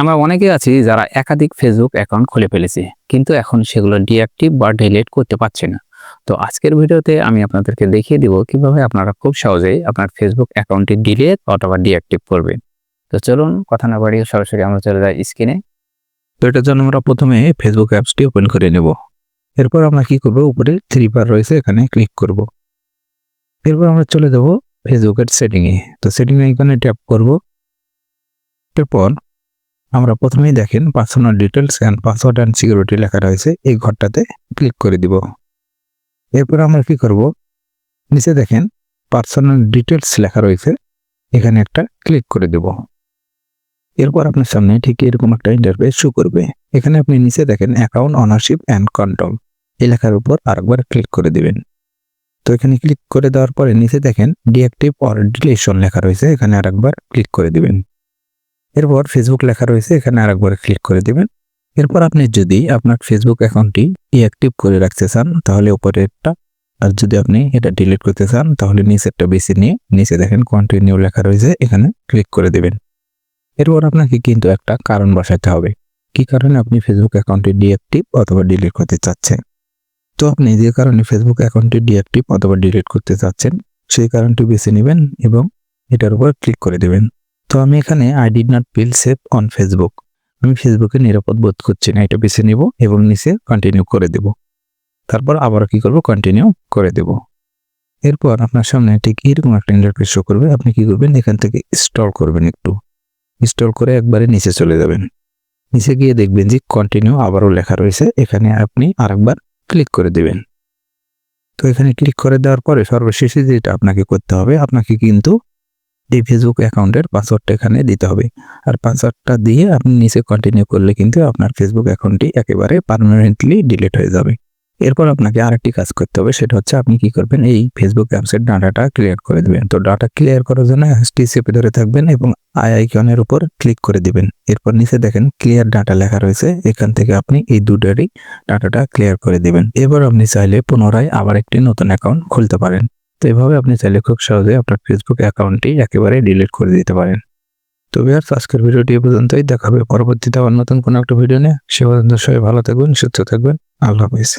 আমরা অনেকে আছি যারা একাধিক ফেসবুক অ্যাকাউন্ট খুলে ফেলেছি, কিন্তু এখন সেগুলো ডিঅ্যাক্টিভ বা ডিলিট করতে পারছি না। তো আজকের ভিডিওতে আমি আপনাদেরকে দেখিয়ে দিব কীভাবে আপনারা খুব সহজেই আপনার ফেসবুক অ্যাকাউন্টটি ডিলিট অথবা ডিঅ্যাক্টিভ করবেন। তো চলুন কথা না বাড়িয়ে সরাসরি আমরা চলে যাই স্ক্রিনে তো এটার জন্য আমরা প্রথমে ফেসবুক অ্যাপসটি ওপেন করে নেব। এরপর আমরা কি করব? উপরে থ্রি বার রয়েছে, এখানে ক্লিক করব। এরপর আমরা চলে যাব ফেসবুকের সেটিংয়ে তো সেটিংয়ে এখানে ট্যাপ করব। এরপর আমরা প্রথমেই দেখেন personal details and password and security লেখা রয়েছে, এই ঘরটাতে ক্লিক করে দিব। এরপর আমরা কি করব? নিচে দেখেন পার্সোনাল ডিটেলস লেখা রয়েছে, এখানে একটা ক্লিক করে দেব। এরপর আপনার সামনে ঠিক এরকম একটা ইন্টারফেস শো করবে, এখানে আপনি নিচে দেখেন অ্যাকাউন্ট অনারশিপ অ্যান্ড কন্ট্রোল এই লেখার উপর আরেকবার ক্লিক করে দিবেন। তো এখানে ক্লিক করে দেওয়ার পরে নিচে দেখেন ডিঅ্যাক্টিভ অর ডিলেশন লেখা রয়েছে, এখানে আরেকবার ক্লিক করে দিবেন। এরপর ফেসবুক লেখা রয়েছে, এখানে আরেকবার ক্লিক করে দেবেন। এরপর আপনি যদি আপনার ফেসবুক অ্যাকাউন্টটি ডিঅ্যাক্টিভ করে রাখতে চান, তাহলে উপরেরটা, আর যদি আপনি এটা ডিলিট করতে চান, তাহলে নিচেরটা বেশি নিয়ে, নিচে দেখেন কন্টিনিউ লেখা রয়েছে, এখানে ক্লিক করে দেবেন। এরপর আপনাকে কিন্তু একটা কারণ বসাতে হবে। কি কারণে আপনি ফেসবুক অ্যাকাউন্টটি ডিঅ্যাক্টিভ অথবা ডিলিট করতে চাচ্ছেন? তো আপনি যে কারণে ফেসবুক অ্যাকাউন্টটি ডিঅ্যাক্টিভ অথবা ডিলিট করতে চাচ্ছেন, সেই কারণটি বেছে নেবেন এবং এটার উপর ক্লিক করে দেবেন। তো আমি এখানে I did not feel safe on Facebook আমি ফেসবুকে নিরাপদ বোধ করছি না, এটা বেছে নিব এবং নিচে কন্টিনিউ করে দেব। তারপর আবার কি করব? কন্টিনিউ করে দেব। এরপর আপনার সামনে ঠিক এরকম একটা ইন্টারফেস শো করবে। আপনি কি করবেন? এখান থেকে ইনস্টল করবেন একটু। ইনস্টল করে একবারে নিচে চলে যাবেন। নিচে গিয়ে দেখবেন যে কন্টিনিউ আবারও লেখা রয়েছে। এখানে আপনি আরেকবার ক্লিক করে দেবেন। তো এখানে ক্লিক করে দেওয়ার পরে সর্বশেষে যেটা আপনাকে করতে হবে, আপনাকে কিন্তু এই ফেসবুক অ্যাকাউন্টের পাসওয়ার্ডটা এখানে দিতে হবে। আর পাসওয়ার্ডটা দিয়ে আপনি নিচে কন্টিনিউ করলে কিন্তু আপনার ফেসবুক অ্যাকাউন্টটি একেবারে পারমানেন্টলি ডিলিট হয়ে যাবে। এরপর আপনাকে আরেকটি কাজ করতে হবে, সেটা হচ্ছে আপনি কি করবেন, এই ফেসবুক অ্যাপসের ডাটাটা ক্লিয়ার করে দেবেন। তো ডাটা ক্লিয়ার করার জন্য হ্যাশটি চেপে ধরে থাকবেন এবং আই আইকনের উপর ক্লিক করে দিবেন। এরপর নিচে দেখেন ক্লিয়ার ডাটা লেখা রয়েছে, এখান থেকে আপনি এই দুটারই ডাটাটা ক্লিয়ার করে দিবেন। এবার আপনি চাইলে পুনরায় আবার একটি নতুন অ্যাকাউন্ট খুলতে পারেন। তো এভাবে আপনি চাইলে খুব সহজে আপনার ফেসবুক অ্যাকাউন্টটি একেবারে ডিলিট করে দিতে পারেন। তো বিহার আজকের ভিডিওটি এ পর্যন্তই। দেখাবে পরবর্তীতে আবার নতুন কোনো একটা ভিডিও নিয়ে। সে পর্যন্ত সবাই ভালো থাকবেন, সুস্থ থাকবেন। আল্লাহ হাফিজ।